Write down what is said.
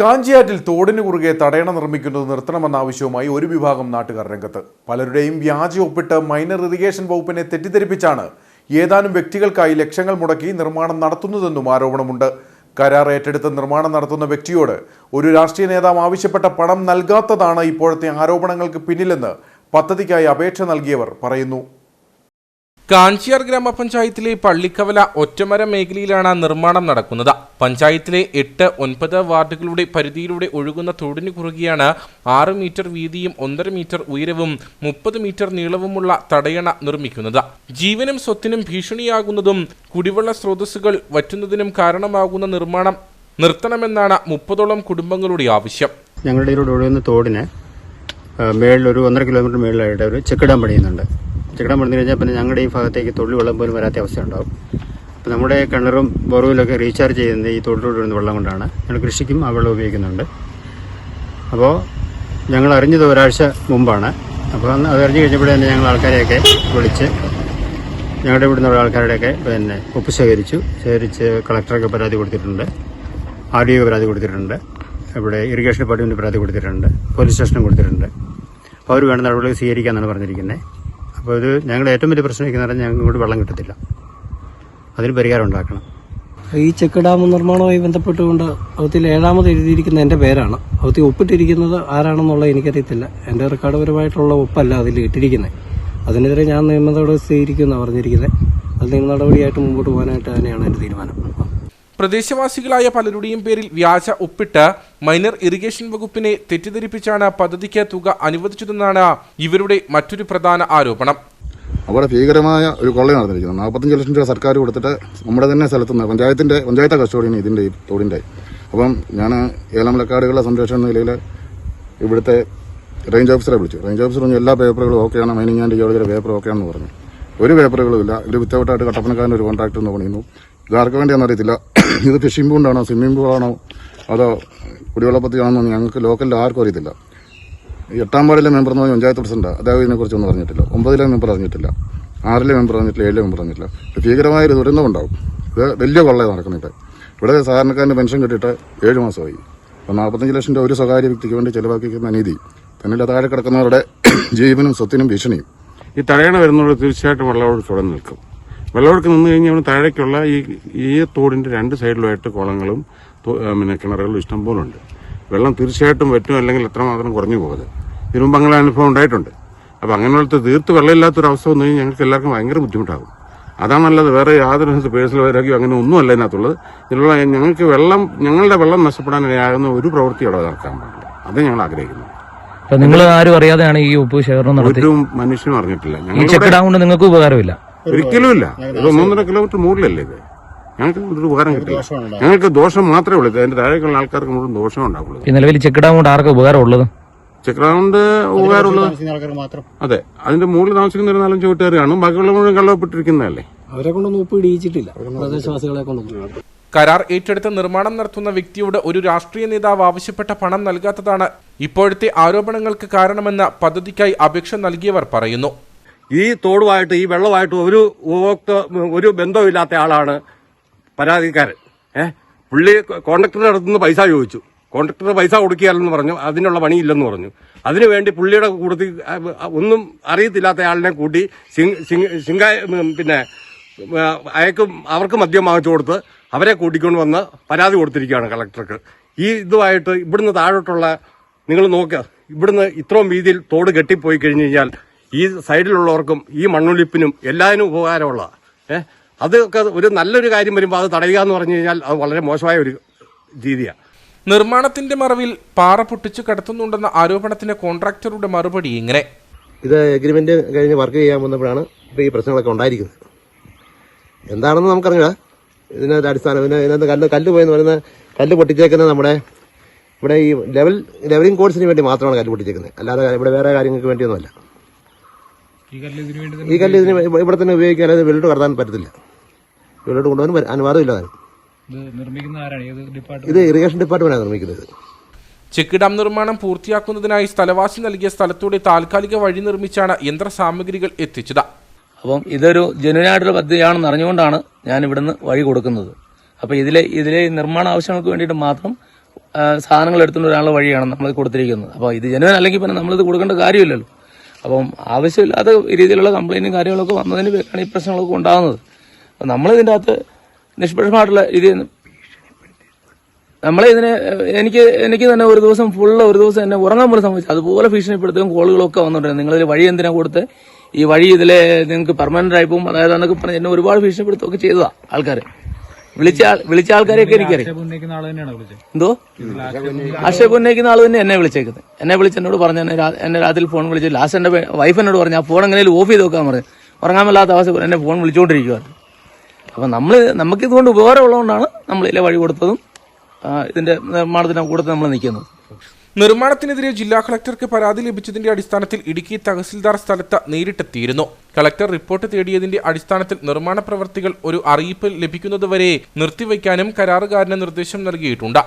കാഞ്ചിയാറ്റിൽ തോടിന് കുറുകെ തടയണ നിർമ്മിക്കുന്നത് നിർത്തണമെന്ന ആവശ്യവുമായി ഒരു വിഭാഗം നാട്ടുകാർ രംഗത്ത്. പലരുടെയും വ്യാജ ഒപ്പിട്ട് മൈനർ ഇറിഗേഷൻ വകുപ്പിനെ തെറ്റിദ്ധരിപ്പിച്ചാണ് ഏതാനും വ്യക്തികൾക്കായി ലക്ഷങ്ങൾ മുടക്കി നിർമ്മാണം നടത്തുന്നതെന്നും ആരോപണമുണ്ട്. കരാർ ഏറ്റെടുത്ത് നിർമ്മാണം നടത്തുന്ന വ്യക്തിയോട് ഒരു രാഷ്ട്രീയ നേതാവ് ആവശ്യപ്പെട്ട പണം നൽകാത്തതാണ് ഇപ്പോഴത്തെ ആരോപണങ്ങൾക്ക് പിന്നിലെന്ന് പദ്ധതിക്കായി അപേക്ഷ നൽകിയവർ പറയുന്നു. കാഞ്ചിയാർ ഗ്രാമപഞ്ചായത്തിലെ പള്ളിക്കവല ഒറ്റമര മേഖലയിലാണ് നിർമ്മാണം നടക്കുന്നത്. പഞ്ചായത്തിലെ എട്ട് ഒൻപത് വാർഡുകളുടെ പരിധിയിലൂടെ ഒഴുകുന്ന തോടിന് കുറുകെയാണ് ആറ് മീറ്റർ വീതിയും ഒന്നര മീറ്റർ ഉയരവും മുപ്പത് മീറ്റർ നീളവുമുള്ള തടയണ നിർമ്മിക്കുന്നത്. ജീവനും സ്വത്തിനും ഭീഷണിയാകുന്നതും കുടിവെള്ള സ്രോതസ്സുകൾ വറ്റുന്നതിനും കാരണമാകുന്ന നിർമ്മാണം നിർത്തണമെന്നാണ് മുപ്പതോളം കുടുംബങ്ങളുടെ ആവശ്യം. ഞങ്ങളുടെ ഒഴുകുന്ന തോടിന് മേളിൽ ഒരു ഒന്നര കിലോമീറ്റർ മേളിലായിട്ട് ഒരു ചെക്കിടാൻ പണിയുന്നുണ്ട്. ചെക്കിടാൻ വന്നു കഴിഞ്ഞാൽ പിന്നെ ഞങ്ങളുടെ ഈ ഭാഗത്തേക്ക് തൊള്ളി വെള്ളം പോലും വരാത്ത അവസ്ഥ ഉണ്ടാകും അപ്പോൾ നമ്മുടെ കിണറും ബോർവെല്ലൊക്കെ റീചാർജ് ചെയ്യുന്നത് ഈ തോട്ടിലൂടെ വരുന്ന വെള്ളം കൊണ്ടാണ് ഞങ്ങൾ കൃഷിക്കും ആ വെള്ളം ഉപയോഗിക്കുന്നുണ്ട്. അപ്പോൾ ഞങ്ങൾ അറിഞ്ഞത് ഒരാഴ്ച മുമ്പാണ്. അപ്പോൾ അന്ന് അത് അറിഞ്ഞു കഴിഞ്ഞപ്പോഴേ തന്നെ ഞങ്ങൾ ആൾക്കാരെയൊക്കെ വിളിച്ച് ഞങ്ങളുടെ ഇവിടുന്ന് ആൾക്കാരുടെയൊക്കെ പിന്നെ ഒപ്പ് ശേഖരിച്ചു. ശേഖരിച്ച് കളക്ടറൊക്കെ പരാതി കൊടുത്തിട്ടുണ്ട്. ആർ ഡി പരാതി കൊടുത്തിട്ടുണ്ട്. ഇവിടെ ഇറിഗേഷൻ ഡിപ്പാർട്ട്മെന്റ് പരാതി കൊടുത്തിട്ടുണ്ട്. പോലീസ് സ്റ്റേഷനും കൊടുത്തിട്ടുണ്ട്. അപ്പോൾ അവർ വേണ്ട നടപടികൾ സ്വീകരിക്കാമെന്നാണ് പറഞ്ഞിരിക്കുന്നത് അപ്പോൾ ഇത് ഞങ്ങളുടെ ഏറ്റവും വലിയ പ്രശ്നം എന്ന് പറഞ്ഞാൽ ഇങ്ങോട്ട് വെള്ളം കിട്ടത്തില്ല. അതിന് പരിഹാരം ഉണ്ടാക്കണം. ഈ ചെക്ക് ഡാം നിർമ്മാണവുമായി ബന്ധപ്പെട്ടുകൊണ്ട് അവത്തിൽ ഏഴാമത് എഴുതിയിരിക്കുന്ന എന്റെ പേരാണ്. അവത്തിൽ ഒപ്പിട്ടിരിക്കുന്നത് ആരാണെന്നുള്ളത് എനിക്കറിയത്തില്ല. എന്റെ റെക്കോർഡ്പരമായിട്ടുള്ള ഒപ്പല്ല അതിൽ ഇട്ടിരിക്കുന്നത്. അതിനെതിരെ ഞാൻ നിയമ നടപടി സ്വീകരിക്കുമെന്നാണ് പറഞ്ഞിരിക്കുന്നത്. അത് നിയമ നടപടിയായിട്ട് മുമ്പോട്ട് പോകാനായിട്ട് തന്നെയാണ് എന്റെ തീരുമാനം. പ്രദേശവാസികളായ പലരുടെയും പേരിൽ വ്യാജ ഒപ്പിട്ട് മൈനർ ഇറിഗേഷൻ വകുപ്പിനെ തെറ്റിദ്ധരിപ്പിച്ചാണ് പദ്ധതിക്ക് തുക അനുവദിച്ചതെന്നാണ് ഇവരുടെ മറ്റൊരു പ്രധാന ആരോപണം. അവിടെ ഭീകരമായ ഒരു കൊള്ള നടന്നിരിക്കുന്നത് നാൽപ്പത്തഞ്ച് ലക്ഷം രൂപ സർക്കാർ കൊടുത്തിട്ട് നമ്മുടെ തന്നെ സ്ഥലത്ത് നിന്ന് പഞ്ചായത്തിന്റെ പഞ്ചായത്തെ കസ്റ്റോഡിയാണ് ഇതിന്റെ ഈ തോടിന്റെ. അപ്പം ഞാൻ ഏലമലക്കാടുകളുടെ സംരക്ഷണ നിലയിൽ ഇവിടുത്തെ റേഞ്ച് ഓഫീസറെ വിളിച്ചു. റേഞ്ച് ഓഫീസർ പറഞ്ഞു എല്ലാ പേപ്പറുകളും ഓക്കെയാണ് മൈനിങ് ആൻഡ് ജിയോളജിയുടെ പേപ്പർ ഓക്കെയാണെന്ന് പറഞ്ഞു. ഒരു പേപ്പറുകളും ഇല്ല. ഇത് വിത്തൗട്ടായിട്ട് കട്ടപ്പനക്കാരൻ ഒരു കോൺട്രാക്ട് എന്ന് പണിയുന്നു ഇത് ആർക്ക് വേണ്ടിയാണെന്ന് അറിയത്തില്ല. ഇത് ഫിഷിംഗ് പൂണ്ടാണോ സ്വിമ്മിംഗ് പൂളാണോ അതോ കുടിവെള്ള പദ്ധതിയാണോ ഞങ്ങൾക്ക് ലോക്കലിൽ ആർക്കും അറിയത്തില്ല. എട്ടാം വാർഡിലെ മെമ്പർ എന്ന് പറഞ്ഞാൽ പഞ്ചായത്ത് പ്രസിഡന്റ് അദ്ദേഹം ഇതിനെക്കുറിച്ചൊന്നും അറിഞ്ഞിട്ടില്ല. ഒമ്പതിലെ മെമ്പർ അറിഞ്ഞിട്ടില്ല. ആറിലെ മെമ്പർ അറിഞ്ഞിട്ടില്ല ഏഴിലെ മെമ്പർ അറിഞ്ഞിട്ടില്ല. ഇത് ഭീകരമായ ഒരു ദുരന്തം ഉണ്ടാവും. ഇത് വലിയ കൊള്ളയാണ് നടക്കുന്നുണ്ട് ഇവിടെ സാധാരണക്കാരന്റെ പെൻഷൻ കിട്ടിയിട്ട് ഏഴ് മാസമായി. അപ്പോൾ നാൽപ്പത്തഞ്ച് ലക്ഷം രൂപ ഒരു സ്വകാര്യ വ്യക്തിക്ക് വേണ്ടി ചെലവാക്കിക്കുന്ന അനീതി തന്നെ താഴെ കിടക്കുന്നവരുടെ ജീവനും സ്വത്തിനും ഭീഷണിയും. ഈ തടയണ വരുന്നവർ തീർച്ചയായിട്ടും വെള്ളമൊഴുക്ക് തുടർന്ന് നിൽക്കും. വെള്ളമൊഴുക്ക് നിന്ന് കഴിഞ്ഞാൽ അവിടെ താഴേക്കുള്ള ഈ ഈ തോടിന്റെ രണ്ട് സൈഡിലുമായിട്ട് കുളങ്ങളും പിന്നെ കിണറുകളും ഇഷ്ടം പോലെ ഉണ്ട് വെള്ളം തീർച്ചയായിട്ടും വറ്റും അല്ലെങ്കിൽ എത്രമാത്രം കുറഞ്ഞു പോകുന്നത് ഇതിനു മുമ്പ് അങ്ങനെ അനുഭവം ഉണ്ടായിട്ടുണ്ട്. അപ്പോൾ അങ്ങനെയുള്ള തീർത്ത് വെള്ളമില്ലാത്തൊരു അവസ്ഥ വന്നു കഴിഞ്ഞാൽ ഞങ്ങൾക്ക് എല്ലാവർക്കും ഭയങ്കര ബുദ്ധിമുട്ടാകും. അതാണ് നല്ലത്. വേറെ യാതൊരു പേഴ്സണൽ വൈരാഗ്യം അങ്ങനെ ഒന്നുമല്ല ഇതിനകത്തുള്ളത്. ഇതിനുള്ള ഞങ്ങൾക്ക് വെള്ളം ഞങ്ങളുടെ വെള്ളം നഷ്ടപ്പെടാനിടയാകുന്ന ഒരു പ്രവൃത്തി അവിടെ നടക്കാൻ പാടില്ല. അത് ഞങ്ങൾ ആഗ്രഹിക്കുന്നു. നിങ്ങൾ ആരും അറിയാതെയാണ് ഈ ഉപ്പ് ശേഖരണം നടത്തി ഒരു മനുഷ്യനും അറിഞ്ഞിട്ടില്ല. ചെക്ക് ഡാം കൊണ്ട് നിങ്ങൾക്ക് ഉപകാരമില്ല. ഒരിക്കലും ഇല്ല. ഇത് ഒന്നൊന്നര കിലോമീറ്റർ മുകളിലല്ലേ ഇത്? ഞങ്ങൾക്ക് ഒരു ഉപകാരം കിട്ടില്ല. ഞങ്ങൾക്ക് ദോഷം മാത്രമേ ഉള്ളൂ. ഇത് അതിന്റെ താഴേക്കുള്ള ആൾക്കാർക്ക് മുഴുവൻ ദോഷം ഉണ്ടാവുള്ളൂ. നിലവിൽ ചെക്ക് ഡാം കൊണ്ട് ആർക്കും ഉപകാരമുള്ളത് ഉള്ളത്? ചെക്രാണ്ട് ഉപകാരമുള്ളത് താമസിക്കുന്ന ആൾക്കാർ മാത്രം. അതെ. അതിന്റെ മുകളിൽ താമസിക്കുന്ന ഒരു നാലഞ്ച് വീട്ടുകാർ കാണും ബാക്കിയുള്ള മുഴുവൻ കള്ളപ്പെട്ടിരിക്കുന്നതല്ലേ അവരെ കൊണ്ടൊന്നും ഉപ്പ് ഇടിയിച്ചിട്ടില്ല. പ്രദേശവാസികളെ കൊണ്ടൊന്നും. കരാർ ഏറ്റെടുത്ത് നിർമ്മാണം നടത്തുന്ന വ്യക്തിയോട് ഒരു രാഷ്ട്രീയ നേതാവ് ആവശ്യപ്പെട്ട പണം നൽകാത്തതാണ് ഇപ്പോഴത്തെ ആരോപണങ്ങൾക്ക് കാരണമെന്ന് പദ്ധതിക്കായി അപേക്ഷ നൽകിയവർ പറയുന്നു. ഈ തോടുമായിട്ട് ഈ വെള്ളമായിട്ട് ഒരു ഉപഭോക്ത ഒരു ബന്ധമില്ലാത്ത ആളാണ് പരാതിക്കാരൻ. ഏഹ് പുള്ളി കോൺട്രാക്ടറുടെ അടുത്തുനിന്ന് പൈസ ചോദിച്ചു. കോൺട്രാക്ടർ പൈസ കൊടുക്കുകയല്ലെന്ന് പറഞ്ഞു. അതിനുള്ള പണിയില്ലെന്ന് പറഞ്ഞു. അതിനുവേണ്ടി പുള്ളിയുടെ കൂട്ടത്തിൽ ഒന്നും അറിയത്തില്ലാത്ത ആളിനെ കൂട്ടി സിംഗ് പിന്നെ അയക്കും അവർക്ക് മദ്യം വാങ്ങിച്ചു കൊടുത്ത് അവരെ കൂട്ടിക്കൊണ്ട് വന്ന് പരാതി കൊടുത്തിരിക്കുകയാണ് കളക്ടർക്ക്. ഈ ഇതുമായിട്ട് ഇവിടുന്ന് താഴോട്ടുള്ള നിങ്ങൾ നോക്കുക ഇവിടുന്ന് ഇത്രയും വീതിയിൽ തോട് കെട്ടിപ്പോയി കഴിഞ്ഞു കഴിഞ്ഞാൽ ഈ സൈഡിലുള്ളവർക്കും ഈ മണ്ണൊലിപ്പിനും എല്ലാതിനും ഉപകാരമുള്ള ഏഹ് അതൊക്കെ ഒരു നല്ലൊരു കാര്യം വരുമ്പോൾ അത് തടയുക എന്ന് പറഞ്ഞു കഴിഞ്ഞാൽ അത് വളരെ മോശമായ ഒരു രീതിയാണ് നിർമ്മാണത്തിന്റെ മറവിൽ പാറ പൊട്ടിച്ചു കടത്തുന്നുണ്ടെന്ന ആരോപണത്തിന് കോൺട്രാക്ടറുടെ മറുപടി ഇങ്ങനെ. ഇത് എഗ്രിമെന്റ് കഴിഞ്ഞ് വർക്ക് ചെയ്യാൻ വന്നപ്പോഴാണ് ഇപ്പോൾ ഈ പ്രശ്നങ്ങളൊക്കെ ഉണ്ടായിരിക്കുന്നത്. എന്താണെന്ന് നമുക്കറിഞ്ഞൂടാ. ഇതിനകത്ത് അടിസ്ഥാനം പിന്നെ ഇതിനകത്ത് കല്ല് കല്ല് പോയെന്ന് പറയുന്ന കല്ല് പൊട്ടിച്ചേക്കുന്നത് നമ്മുടെ ഇവിടെ ഈ ലെവൽ ലെവലിംഗ് കോഴ്സിന് വേണ്ടി മാത്രമാണ് കല്ല് പൊട്ടിച്ചേക്കുന്നത്. അല്ലാതെ ഇവിടെ വേറെ കാര്യങ്ങൾക്ക് വേണ്ടിയൊന്നുമല്ല. ഈ കല്ല് ഇതിന് ഇവ- ഇവിടെ തന്നെ ഉപയോഗിക്കാൻ വെള്ളിട്ട് കടത്താൻ പറ്റത്തില്ല. വെള്ളിട്ട് കൊണ്ടുപോകാൻ അനുവാദം അനുവാദമില്ല ഇത് ഇറിഗേഷൻ ഡിപ്പാർട്ട്മെന്റാണ് നിർമ്മിക്കുന്നത്. ചെക്ക് ഡാം നിർമ്മാണം പൂർത്തിയാക്കുന്നതിനായി സ്ഥലവാസി നൽകിയ സ്ഥലത്തൂടെ താൽക്കാലിക വഴി നിർമ്മിച്ചാണ് യന്ത്ര സാമഗ്രികൾ എത്തിച്ചത്. അപ്പം ഇതൊരു ജനുവിനായിട്ടൊരു പദ്ധതിയാണെന്ന് അറിഞ്ഞുകൊണ്ടാണ് ഞാൻ ഇവിടുന്ന് വഴി കൊടുക്കുന്നത്. അപ്പോൾ ഇതിലെ ഇതിലെ നിർമ്മാണ ആവശ്യങ്ങൾക്ക് വേണ്ടിയിട്ട് മാത്രം സാധനങ്ങൾ എടുത്തുകൊണ്ട് വരാനുള്ള വഴിയാണ് നമ്മൾ കൊടുത്തിരിക്കുന്നത്. അപ്പോൾ ഇത് ജനുവൻ അല്ലെങ്കിൽ പിന്നെ നമ്മളിത് കൊടുക്കേണ്ട കാര്യമില്ലല്ലോ. അപ്പം ആവശ്യമില്ലാത്ത രീതിയിലുള്ള കംപ്ലൈന്റും കാര്യങ്ങളൊക്കെ വന്നതിന് പേരാണ് ഈ പ്രശ്നങ്ങളൊക്കെ ഉണ്ടാകുന്നത്. അപ്പം നമ്മളിതിന്റെ അകത്ത് നിഷ്പക്ഷമായിട്ടുള്ള രീതി നമ്മളെ ഇതിനെ എനിക്ക് എനിക്ക് തന്നെ ഒരു ദിവസം ഫുള്ള് ഒരു ദിവസം എന്നെ ഉറങ്ങാൻ പോലും സംഭവിച്ചു അതുപോലെ ഭീഷണിപ്പെടുത്തുകയും കോളുകളൊക്കെ വന്നിട്ടുണ്ട്. നിങ്ങൾ വഴി എന്തിനാ കൊടുത്ത്? ഈ വഴി ഇതിലെ നിങ്ങൾക്ക് പെർമനന്റ് ആയി പോകും. അതായത് എന്നൊക്കെ പറഞ്ഞ് എന്നെ ഒരുപാട് ഭീഷണിപ്പെടുത്തുകയൊക്കെ ചെയ്തതാ ആൾക്കാർ വിളിച്ച ആൾ- വിളിച്ച ആൾക്കാരെയൊക്കെ എനിക്കറിയാം. എന്തോ? ആക്ഷേപം ഉന്നയിക്കുന്ന ആൾ തന്നെ എന്നെ വിളിച്ചേക്കുന്നത്. എന്നെ വിളിച്ച് എന്നോട് പറഞ്ഞു എന്നെ രാത്രി ഫോൺ വിളിച്ച് ലാസ്റ്റ് എന്റെ വൈഫ് എന്നോട് പറഞ്ഞു ആ ഫോൺ എങ്ങനെയും ഓഫ് ചെയ്ത് നോക്കാൻ പറഞ്ഞു ഉറങ്ങാമല്ലാത്ത മേലാത്ത അവസ്ഥ എന്നെ ഫോൺ വിളിച്ചുകൊണ്ടിരിക്കുകയാണ് അപ്പൊ നമ്മൾ നമുക്ക് ഇതുകൊണ്ട് ഉപകാരമുള്ളതുകൊണ്ടാണ് നമ്മൾ ഇതിലെ വഴി കൊടുത്തതും ഇതിന്റെ നിർമ്മാണത്തിന്റെ കൂടെ നമ്മൾ നിൽക്കുന്നത്. നിർമ്മാണത്തിനെതിരെ ജില്ലാ കളക്ടർക്ക് പരാതി ലഭിച്ചതിന്റെ അടിസ്ഥാനത്തിൽ ഇടുക്കി തഹസിൽദാർ സ്ഥലത്ത് നേരിട്ടെത്തിയിരുന്നു. കളക്ടർ റിപ്പോർട്ട് തേടിയതിന്റെ അടിസ്ഥാനത്തിൽ നിർമ്മാണ പ്രവർത്തികൾ ഒരു അറിയിപ്പ് ലഭിക്കുന്നതുവരെ നിർത്തിവെക്കാനും കരാറുകാരന് നിർദ്ദേശം നൽകിയിട്ടുണ്ട്.